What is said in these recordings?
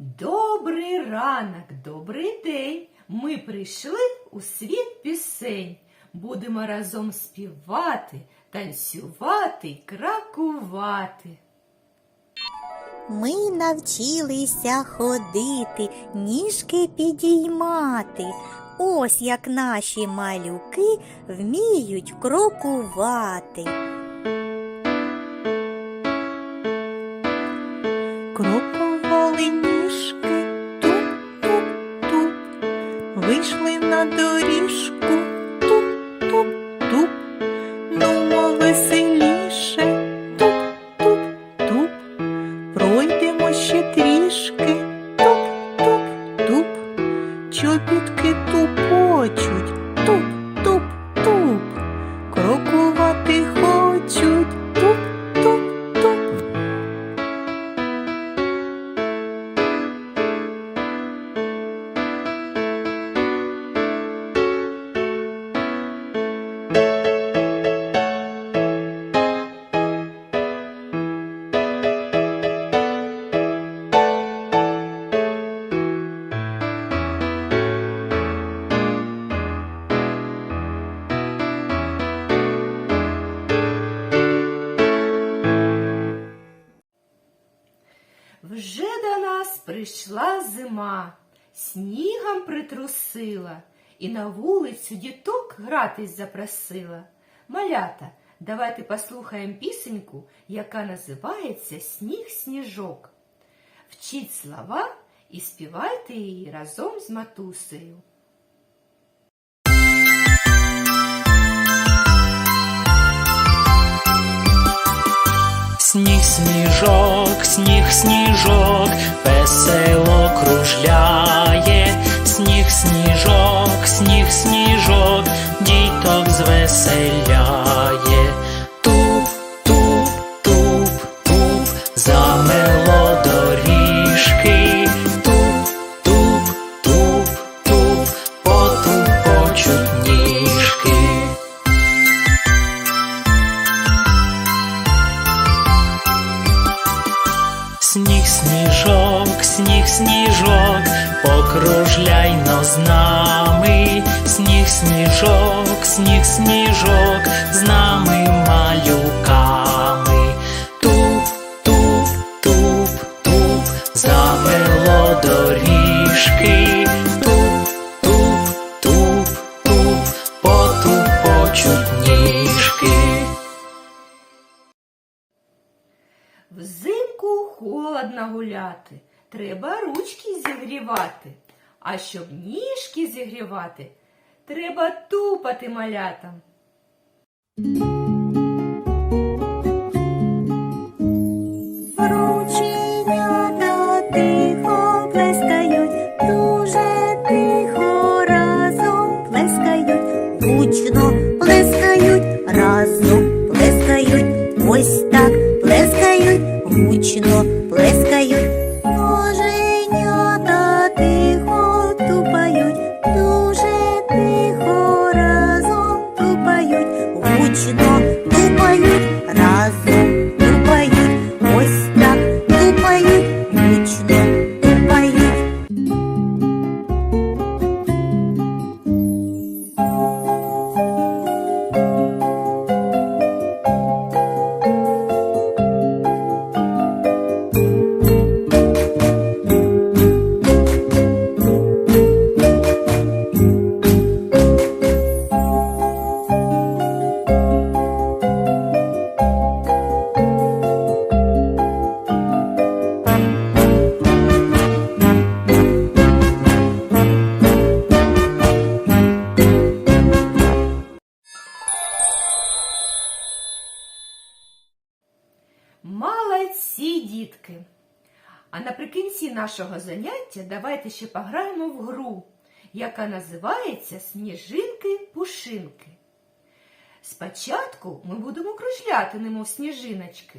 Добрий ранок, добрий день. Ми прийшли у світ пісень. Будемо разом співати, танцювати кракувати. Ми навчилися ходити, ніжки підіймати. Ось як наші малюки вміють крокувати. Крокували você. Прийшла зима, снігом притрусила і на вулицю діток гратись запросила. Малята, давайте послухаємо пісеньку, яка називається Сніг сніжок. Вчіть слова і співайте її разом з матусею. Сніг, сніжок, сніг, сніжок, весело кружляє, сніг, сніжок, сніг, сніжок, діток звеселяє. Туп, туп, туп, туп, замело сніжок, покружляйно з нами, сніг, сніжок, сніг, сніжок, з нами малюками. Туп, туп, туп, туп, замело доріжки. Туп, туп, туп, туп, потупочуть ніжки. Взимку холодно гуляти, треба ручки зігрівати. А щоб ніжки зігрівати, треба тупати малятам. Гучно плескають, разом плескають, ось так плескають, гучно А наприкінці нашого заняття давайте ще пограємо в гру, яка називається Сніжинки-пушинки. Спочатку ми будемо кружляти, немов сніжиночки,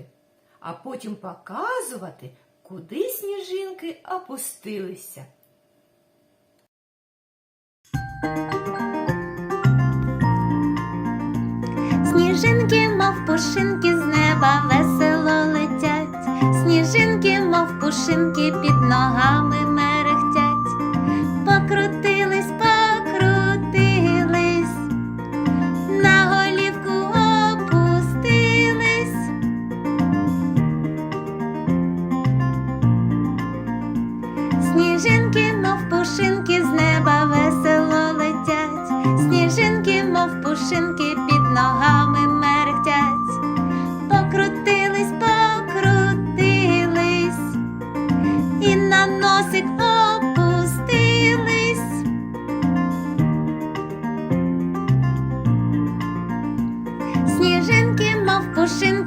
а потім показувати, куди сніжинки опустилися. Сніжинки, мов пушинки з неба весело летять. Сніжинки, мов пушинки під ногами мерехтять, покрутились, покрутились, на голівку опустились, сніжинки, мов пушинки з неба ocean